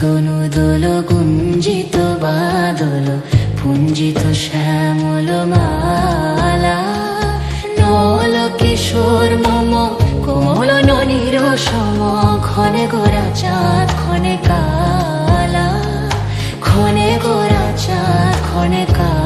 কম্পিত তনু দোল, গুঞ্জিত বাদল, পুঞ্জিত শ্যামল মালা। নল কিশোর মম, কোমল ননির সম, ক্ষণে গোরা চাঁদ, ক্ষণে কালা। ক্ষণে গোরা চাঁদ, ক্ষণে কালা।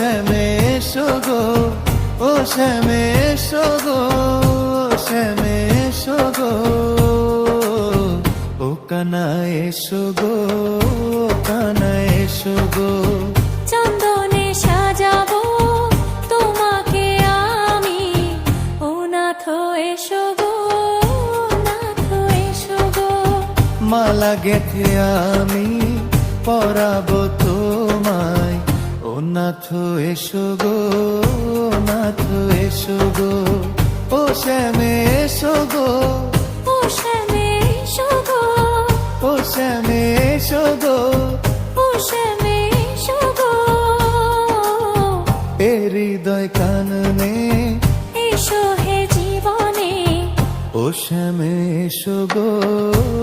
শ্যামে এসো গো ও শ্যামে এসো গো শ্যামে এসো গো। ও কানা এসো গো কানা এসো গো। চন্দনে সাজাবো তোমাকে আমি। ও নাথ এসো গো নাথ এসো গো। মালা গেথে আমি পরাবো তোমায়। ও নাথ এসো গো নাথ এসো গো ও শ্যামে এসো গো। ও শ্যামে শোগো ও শ্যামে এসো গো। ও শ্যামে শোগো এ হৃদয় কাননে। এসো হে জীবনে। ও শ্যামে এসো গো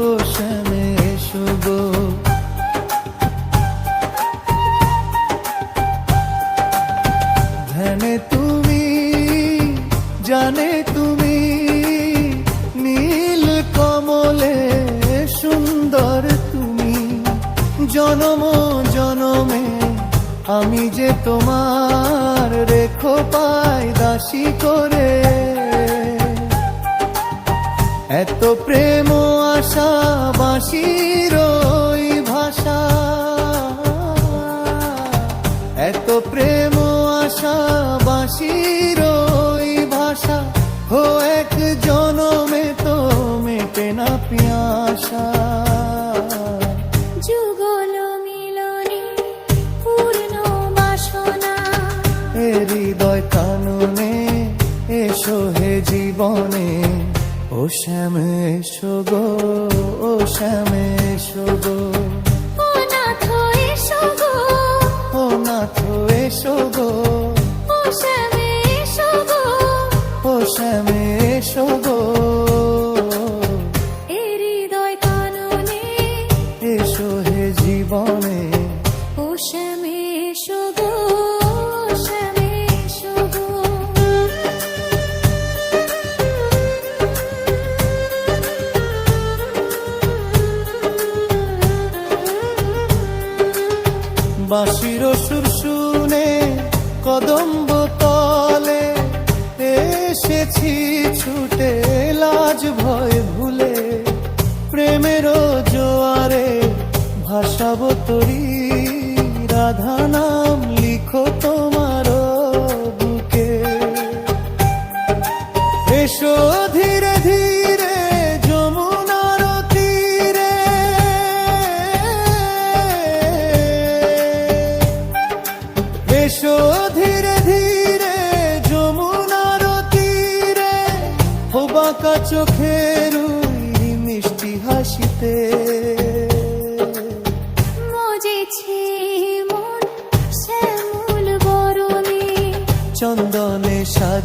ও শ্যামে এসো গো। জানে তুমি নীল কমলে সুন্দর তুমি। জনম, জনমে আমি যে তোমার রেখো পাই দাসী করে। এত প্রেম, আশা বাঁশির কাননে এসো হে জীবনে। ও শ্যাম এসো গো ও শ্যাম এসো গো। ও নাথ এসো গো। ও নাথ এসো গো। ও শ্যামে এসো গো। ও শ্যাম এসো গো। বাঁশির সুর শুনে কদম্ব তলে এসেছি, ছুটে লাজ ভয় ভুলে। প্রেমের জোয়ারে ভাসাবো তরি, রাধা নাম লিখো তোমার বুকে। এসো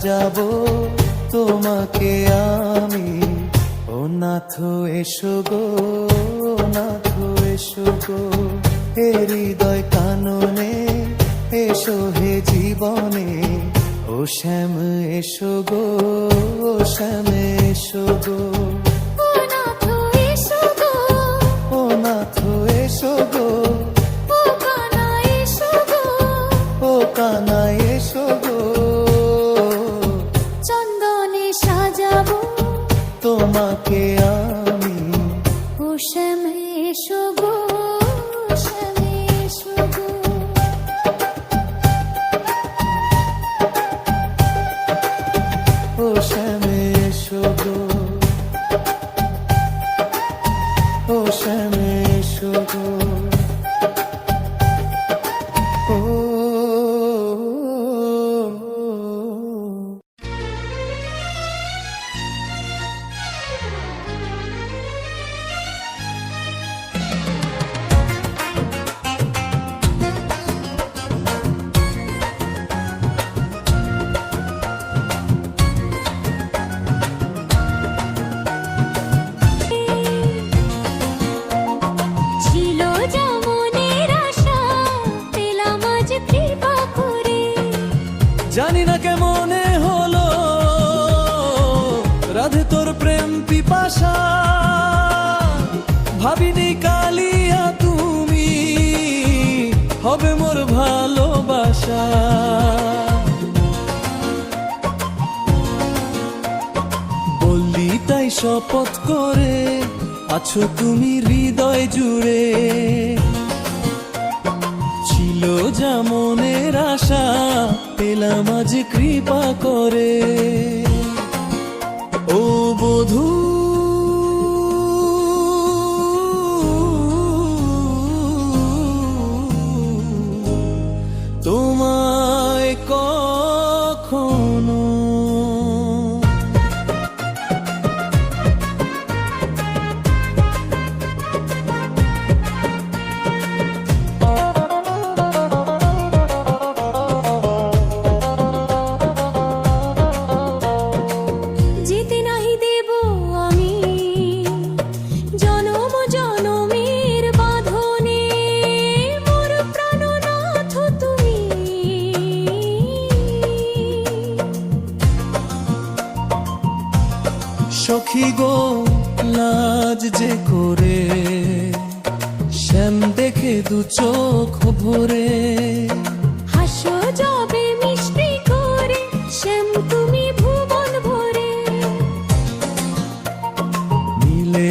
সাজাবো তোমাকে আমি। ও নাথ এসো গো নাথ এসো গো। হে হৃদয় কাননে এসো হে জীবনে। ও শ্যাম এসো গো ও শ্যাম এসো গো। ও নাথ এসো গো। ও নাথ এসো গো। ও কানা পিপাসা ভাবিনি কালিয়া তুমি, হবে মোর ভালোবাসা। বললি তাই শপথ করে, আছো তুমি হৃদয় জুড়ে। ছিল যা মনের আশা, পেলাম আজ কৃপা করে। ও বধূ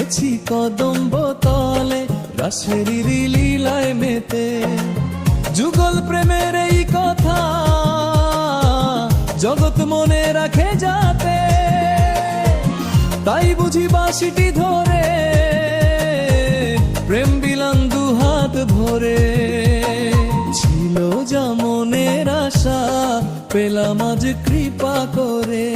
মিলেছি কদম্ব তলে, রাসের লীলায় মেতে। যুগল প্রেমের এই কথা জগৎ মনে রাখে যাতে। তাই বুঝি বাসিটি ধরে, প্রেম বিলান দু হাত ভরে। ছিল যা মনের আশা, পেলাম আজ কৃপা করে।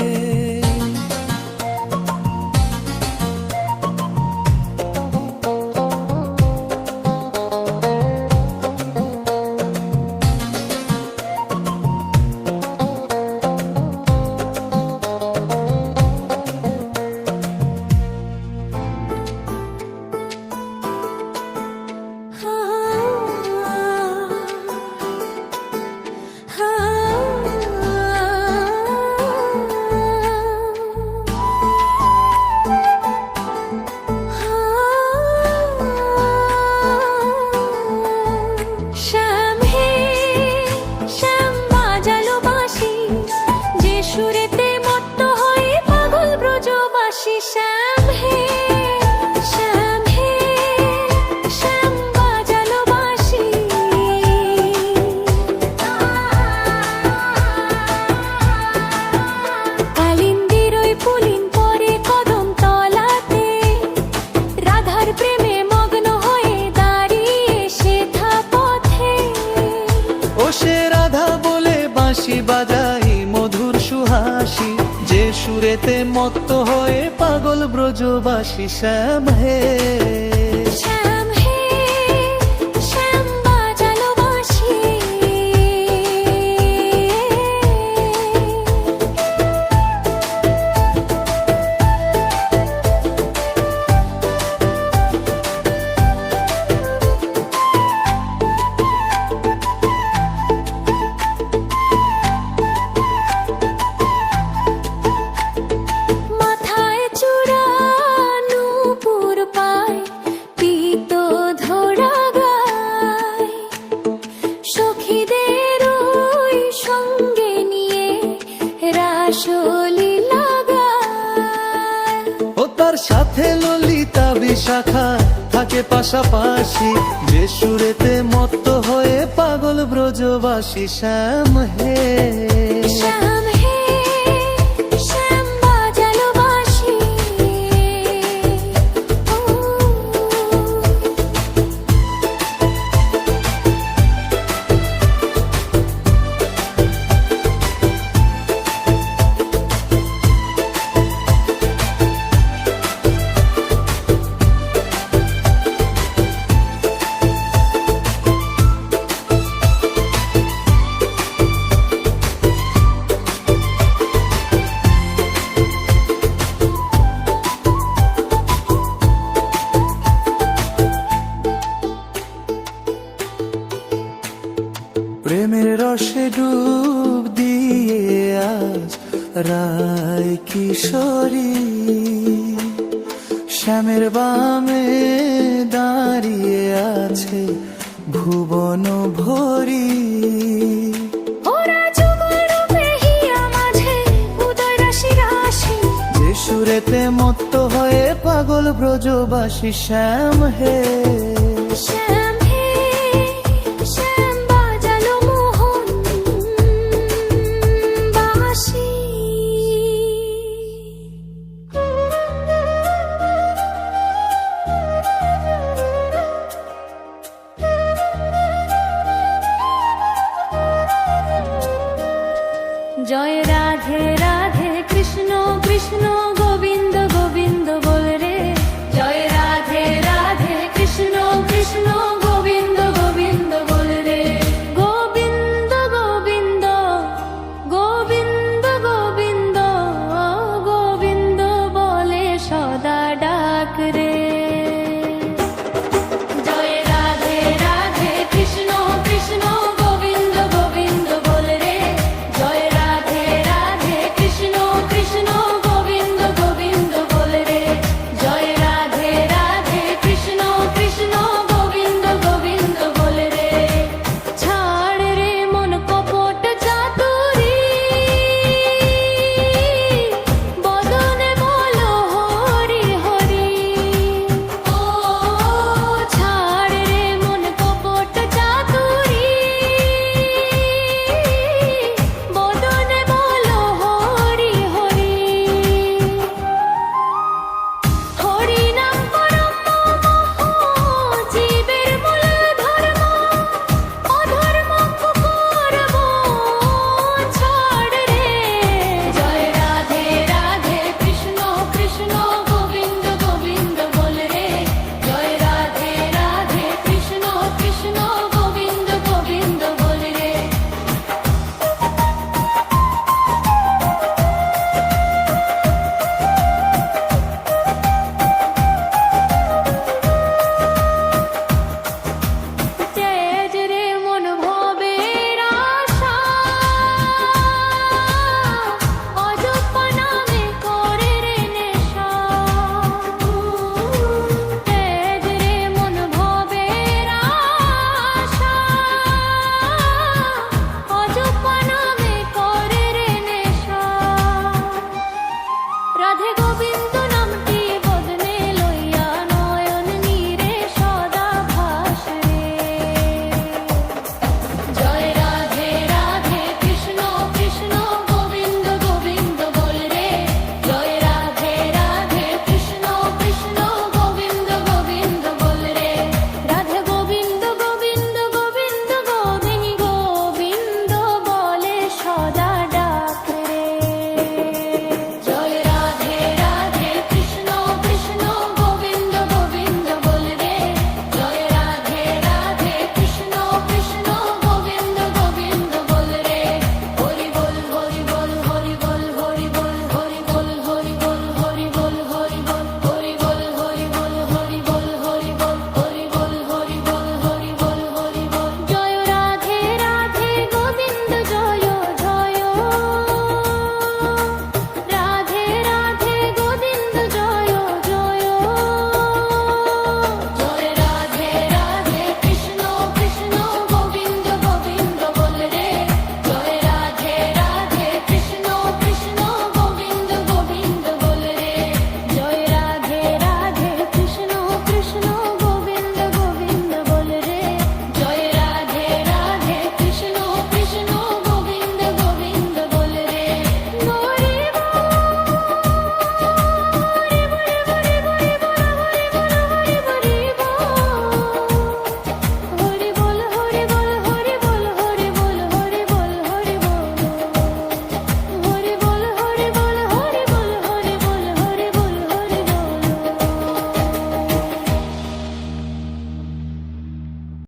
বাজাই মধুর সুহাসি যে সুরেতে মত্ত হয়ে পাগল ব্রজবাসী শ্যাম হে শ্যাম বিশাখা থাকে পাশাপাশি যে সুরেতে মত্ত হয়ে পাগল ব্রজবাসী শ্যাম হে। শ্যাম বামে দাঁড়িয়ে আছে ভুবন ভরি। সুরেতে মত্ত হয়ে পাগল ব্রজবাসী শ্যাম হে।